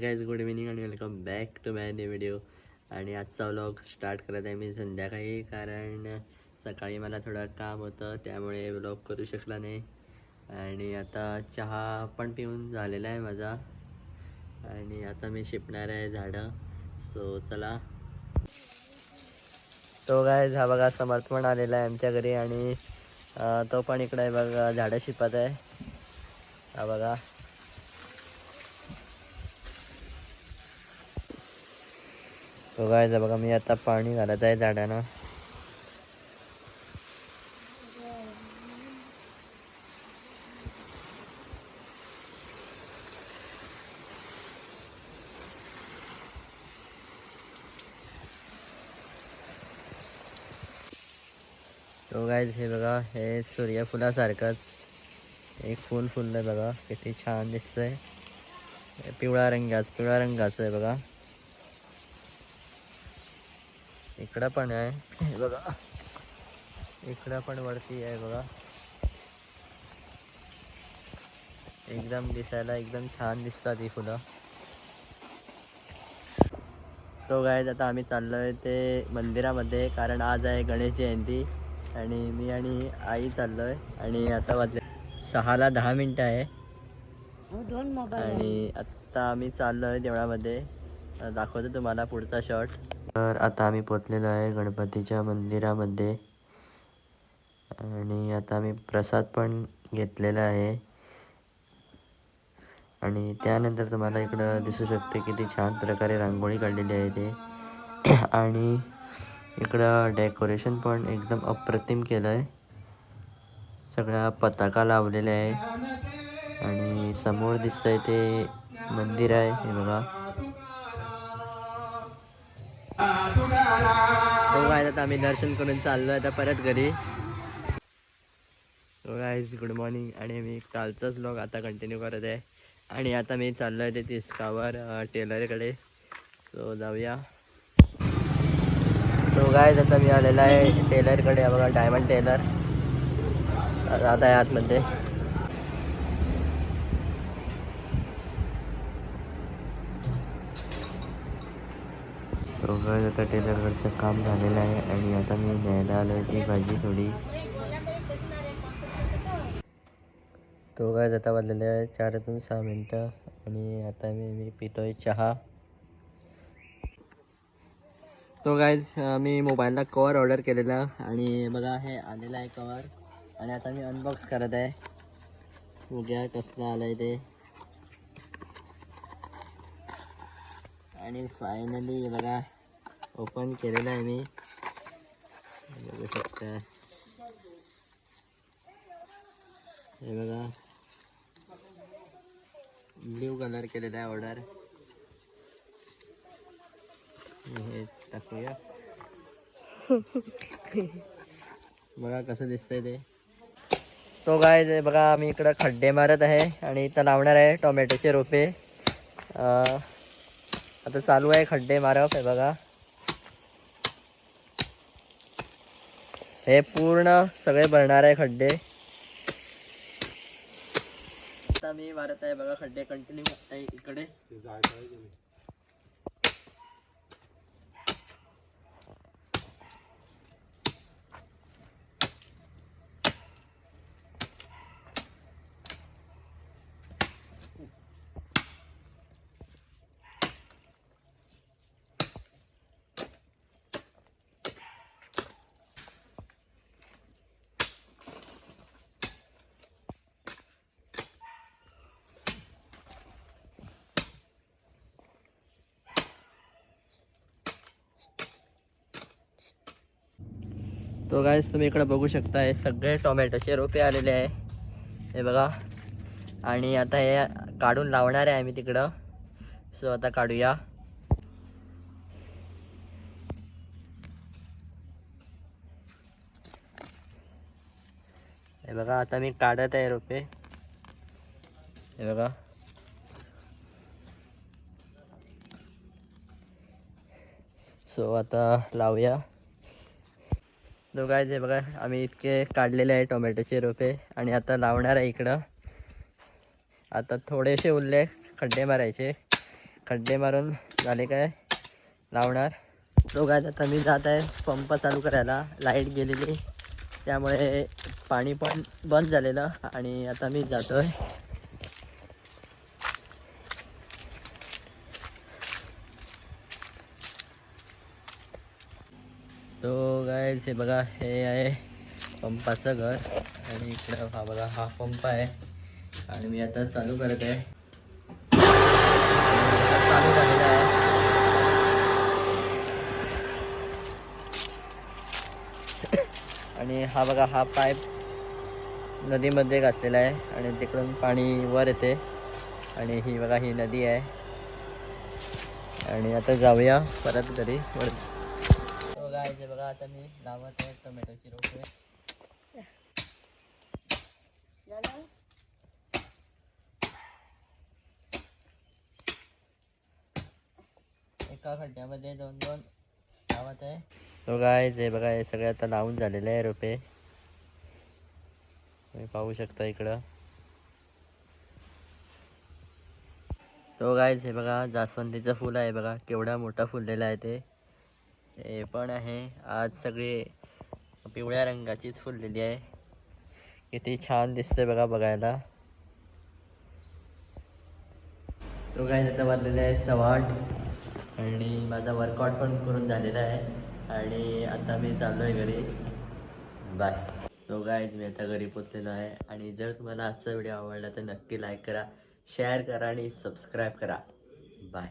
Guys good evening आणि welcome back to my new video आणि आजचा व्लॉग स्टार्ट करत आहे मी संध्याकाळी कारण सकाळी मला थोडं काम होतं त्यामुळे व्लॉग करू शकला नाही. आणि आता चहा पण पिऊन झालेला आहे माझा. आणि आता मी शिपणार आहे झाडं. सो चला. तो काय हा बघा समर्थ पण आलेला आहे आमच्या घरी आणि तो पण इकडे आहे बघा झाडं शिपत आहे. हा बघा. हो तो काय बघा मी आता पाणी घालत आहे झाडांना. हो तो गायज हे बघा हे सूर्यफुलासारखंच एक फुल फुललंय बघा किती छान दिसतंय. पिवळ्या रंगाच पिवळ्या रंगाचं आहे बघा. इकडं पण आहे. हे बघा. इकडं पण वरती आहे बघा. एकदम दिसायला एकदम छान दिसतात ही फुलं. तो काय आता आम्ही चाललोय ते मंदिरामध्ये कारण आज आहे गणेश जयंती आणि मी आणि आई चाललोय आणि आता वाजले सहाला दहा मिनटं आहे. मोबाईल आणि आत्ता आम्ही चाललोय देवळामध्ये. अं, दाखवतो तुम्हाला पुढचा शॉट तर आता आम्ही पोचलेलो आहे गणपतीच्या मंदिरामध्ये. आणि आता आम्ही प्रसाद पण घेतलेला आहे. आणि त्यानंतर तुम्हाला इकडं दिसू शकते किती छान प्रकारे रांगोळी काढलेली आहे ते. आणि इकडं डेकोरेशन पण एकदम अप्रतिम केलं आहे सगळ्या पताका लावलेल्या आहे. आणि समोर दिसतंय ते मंदिर आहे हे बघा. तो आता आम्ही दर्शन करून चाललो आता परत घरी. गाईज गुड मॉर्निंग आणि मी कालचाच ब्लॉग आता कंटिन्यू करत आहे. आणि आता मी चाललो आहे ते तिस्कावर टेलरकडे सो जाऊया. तो काय आता मी आलेला आहे टेलरकडे बघा डायमंड टेलर आता आहे आतमध्ये. दोघं आता टेलरकडचं काम झालेलं आहे आणि आता मी न्यायला आलो आहे ती भाजी थोडी. तो काय आता वाजलेले आहे चारातून सहा मिनटं आणि आता मी मी पितोय चहा. तो गायज मी मोबाईलला कवर ऑर्डर केलेला आणि बघा हे आलेलं आहे कवर. आणि आता मी अनबॉक्स करत आहे. बघूया कसलं आलं आहे ते. आणि फायनली बघा ओपन केलेलं आहे मी. बघू शकता. हे बघा. ब्ल्यू कलर केलेला आहे ऑर्डर हे टाकूया. बघा कसं दिसतंय ते. तो काय बघा मी इकडं खड्डे मारत आहे आणि इथं लावणार आहे टोमॅटोचे रोपे. आता चालू आहे खड्डे मारप हे बघा. हे पूर्ण सगळे भरणार आहे खड्डे. आता मी मारत आहे बघा खड्डे कंटिन्यू आहे इकडे तो गायस तुम्ही इकडे बघू शकता हे सगळे टोमॅटोचे रोपे आलेले आहे. हे बघा. आणि आता हे काढून लावणार आहे आम्ही तिकडं. सो आता काढूया. हे बघा आता मी काढत आहे रोपे. हे बघा. सो आता लावूया. दोघायचे बघा आम्ही इतके काढलेले आहे टोमॅटोचे रोपे आणि आता लावणार आहे इकडं. आता थोडेसे उरले खड्डे मारायचे. खड्डे मारून झाले काय? लावणार. तो आता मी जात आहे पंप चालू करायला. लाइट गेलेली. त्यामुळे पाणी पण बंद झालेलं आणि आता मी जातो आहे तो काय हे बघा हे आहे पंपाचं घर. आणि इकडं हा बघा हा पंप आहे. आणि मी आता चालू करत आहे. चालू झालेला आहे. आणि हा बघा हा पाईप नदीमध्ये घातलेला आहे. आणि तिकडून पाणी वर येते. आणि ही बघा ही नदी आहे. आणि आता जाऊया परत घरी. वर गायचे बघा आता मी लावत आहे टोमॅटोची रोपे? एका खड्ड्यामध्ये दोन दोन लावत आहे. तो गाय जे बघा हे सगळे आता लावून झालेले आहे रोपे. तुम्ही पाहू शकता इकडं. तो गाय हे बघा जास्वंदीचं फुल आहे बघा केवढा मोठा फुललेला आहे ते. हे पण आहे. आज सगळी पिवळ्या रंगाचीच फुललेली आहे. किती छान दिसते बघा बघायला. तो काय आता भरलेला आहे सवाट. आणि माझा वर्कआउट पण करून झालेला आहे. आणि आता मी चाललो आहे घरी. बाय तो गायज मी आता घरी पोचलेलो आहे. आणि जर तुम्हाला आजचा व्हिडिओ आवडला तर नक्की लाईक करा शेअर करा आणि सबस्क्राईब करा. बाय